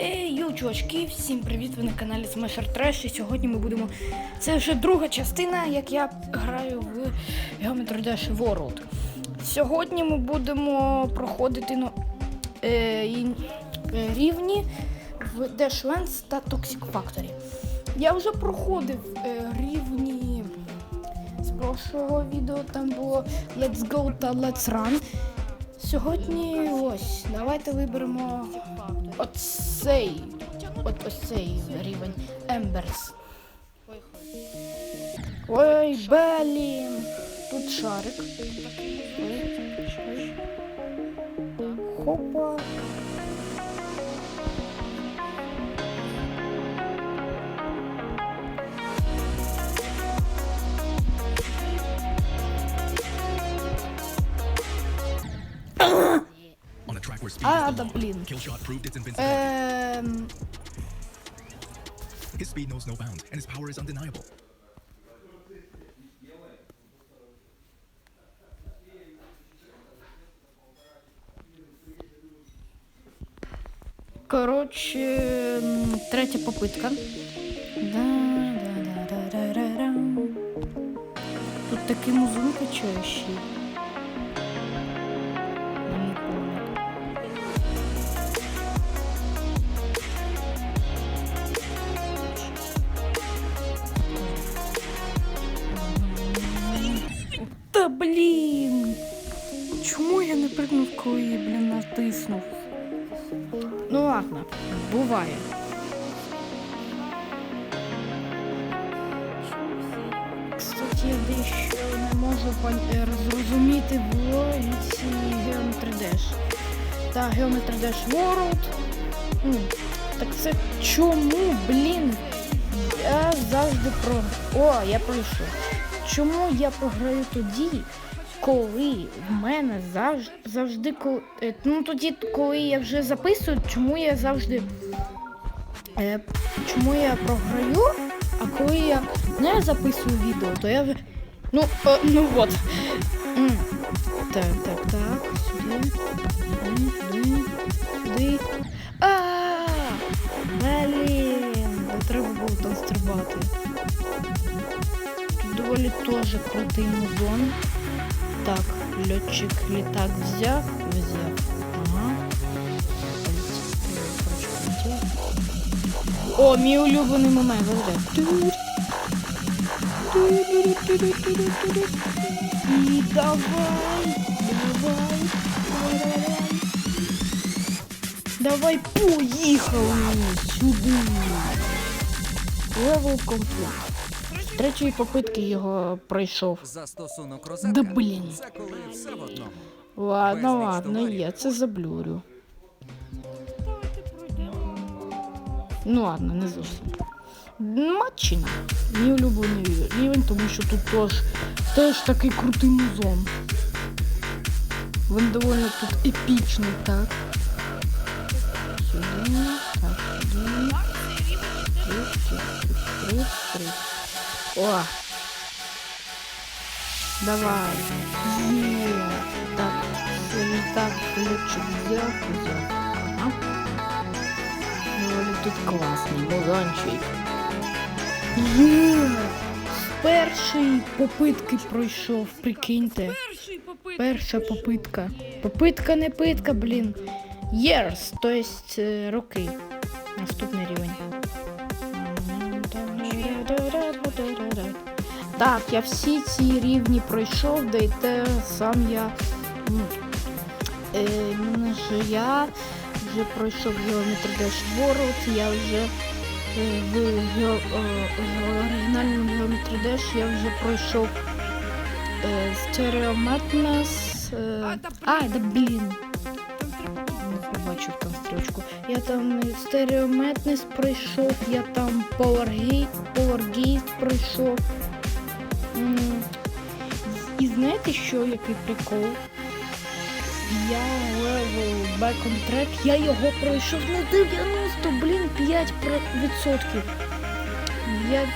Ей, йоу, чувачки, всім привіт! Ви на каналі Smasher Trash. І сьогодні ми будемо. Це вже друга частина, як я граю в Geometry Dash World. Сьогодні ми будемо проходити ну, е, е, рівні в Dashlands та Toxic Factory. Я вже проходив е, рівні з прошлого відео, там було Let's Go та Let's Run. Сьогодні ось, давайте виберемо оцей, от оцей рівень Емберс. Ой, блін, тут шарик. Хопа. А, да блін. Invincibility. Ем, His speed knows no bounds, and his power is undeniable. коротше, третя попитка. Да-да-да-да-да-да. Тут такий музон качаючий. Та блін! Чому я не пригнув, коли я, блін, натиснув? Ну ладно, буває. Кстати, я дещо не можу е, зрозуміти в логіці Geometry Dash. Та Geometry Dash World. М, Так це чому, блін? Я завжди про. О, я пройшов. Чому я програю тоді, коли в мене завжди, завжди коли. е, Ну тоді, коли я вже записую, чому я завжди. Е, чому я програю, а коли я не записую відео, то я вже. Ну, е, ну от. Так, так, так. Сюди. Сюди, сюди. А! Блін, треба було там стрибати. Доволі теж крутий музон. Так, льотчик літак взяв, взяв. О, мій улюблений момент, завжди. І давай, давай, давай. Давай поїхали сюди. Левел комплект. Третьої попитки його пройшов. Застосунок Да блін. це коли все в одному. Ладно, Безліч ладно, товарів. я це заблюрю. Ну ладно, не зовсім. Матчина. Мій улюблений рівень, тому що тут теж, теж такий крутий музон. Він доволі тут епічний, так. Сюди, так, сюди. Три, три, три, три. О! Давай. Так, це так, ключик взяв, взяв. Ага. Доволі тут класний музончик. Є! З першої попитки пройшов, прикиньте. Перша попитка. Попитка не питка, блін. Years, то есть е, роки. Наступний рівень. Так, я всі ці рівні пройшов, да й те сам я. Ну, е, я вже пройшов Geometry Dash я вже е, в, е, в оригінальному Geometry Dash я вже пройшов е, Stereo Madness. Е, а, да блін. Не побачив там стрілочку. Я там Stereo Madness пройшов, я там Power Gate, Power Gate пройшов. І знаєте що, який прикол? Я level back on track, я його пройшов на 90, блін, 5%. Я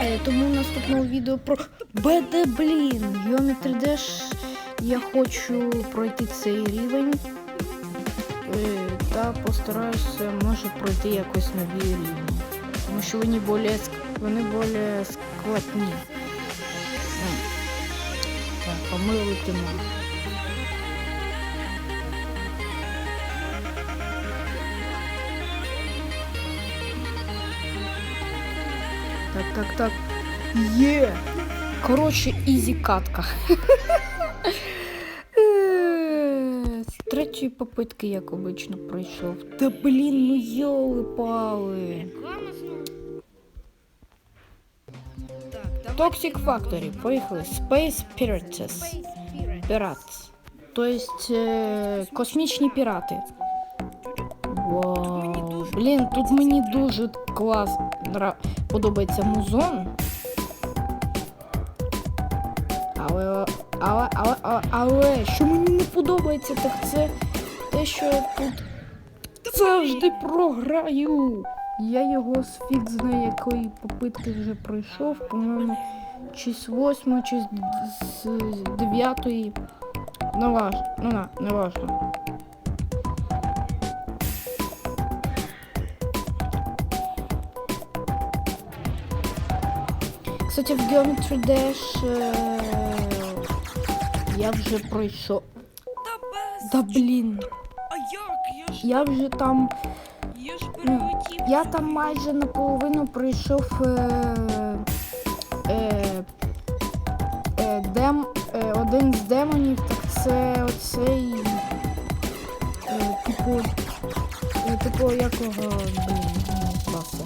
е, тому наступного відео про БД, блін, Geometry Dash я хочу пройти цей рівень. Е, та постараюся, може, пройти якось нові рівні. Тому що вони більш, вони більш складні. М. Так, а ми. Так, так, так. Є! Коротше, ізі катка. Е, З третьої попитки, як обично, пройшов. Та блін, ну йоли пали. Toxic Factory, поїхали. Space Pirates. Pirates. Тобто е, космічні пірати. Вау. Блін, тут мені дуже клас подобається музон. Але, але, але, але, але, що мені не подобається, так це те, що я тут завжди програю. Я його з фіг знає якої попитки вже пройшов, по-моєму, чи з восьмої, чи з, з дев'ятої. Не важно, ну на, не важно. Кстати, в Geometry Dash е, я вже пройшов. Да блін, я вже там. Я Ну. Я там майже наполовину пройшов е, е, е, дем, е, один з демонів, так це оцей. Е, типу. Е, типу якого. Класа.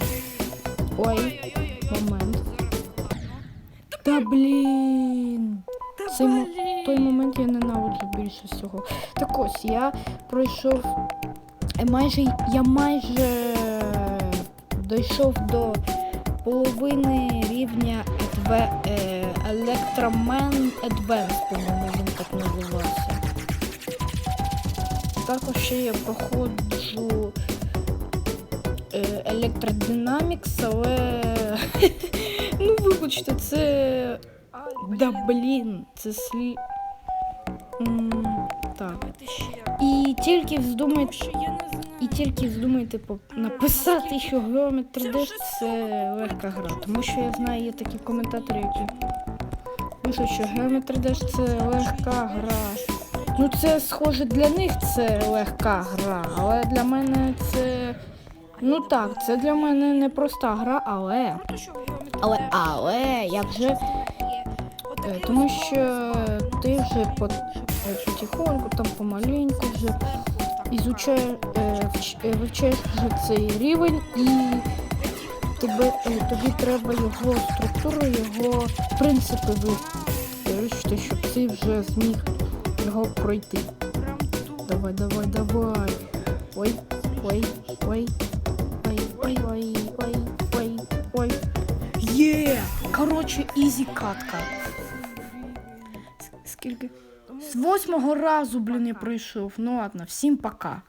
Ой, момент. Та блін. Цей той момент я ненавиджу більше всього. Так ось я пройшов майже я майже дійшов до половини рівня Adve, е, Electroman Advance, по-моєму, він так називався. Також ще я проходжу е, але ну вибачте, це Да блін, це слі. Так. І тільки вздумайте, і тільки вздумайте по- написати, що Geometry Dash це легка гра. Тому що я знаю, є такі коментатори, які пишуть, що Geometry Dash це легка гра. Ну це схоже для них це легка гра, але для мене це. Ну так, це для мене не проста гра, але. Але, але я вже Е, Тому що ти вже по е, потихоньку, там помаленьку вже ізучаєш, е, е, вивчаєш цей рівень і тебе, е, тобі треба його структуру, його принципи вивчити, щоб ти вже зміг його пройти. Давай, давай, давай. Ой, ой, ой, ой, ой, ой, ой, ой, ой. Є! Коротше, ізі катка. Скільки? З восьмого разу, блін, я пройшов. Ну ладно, всім пока.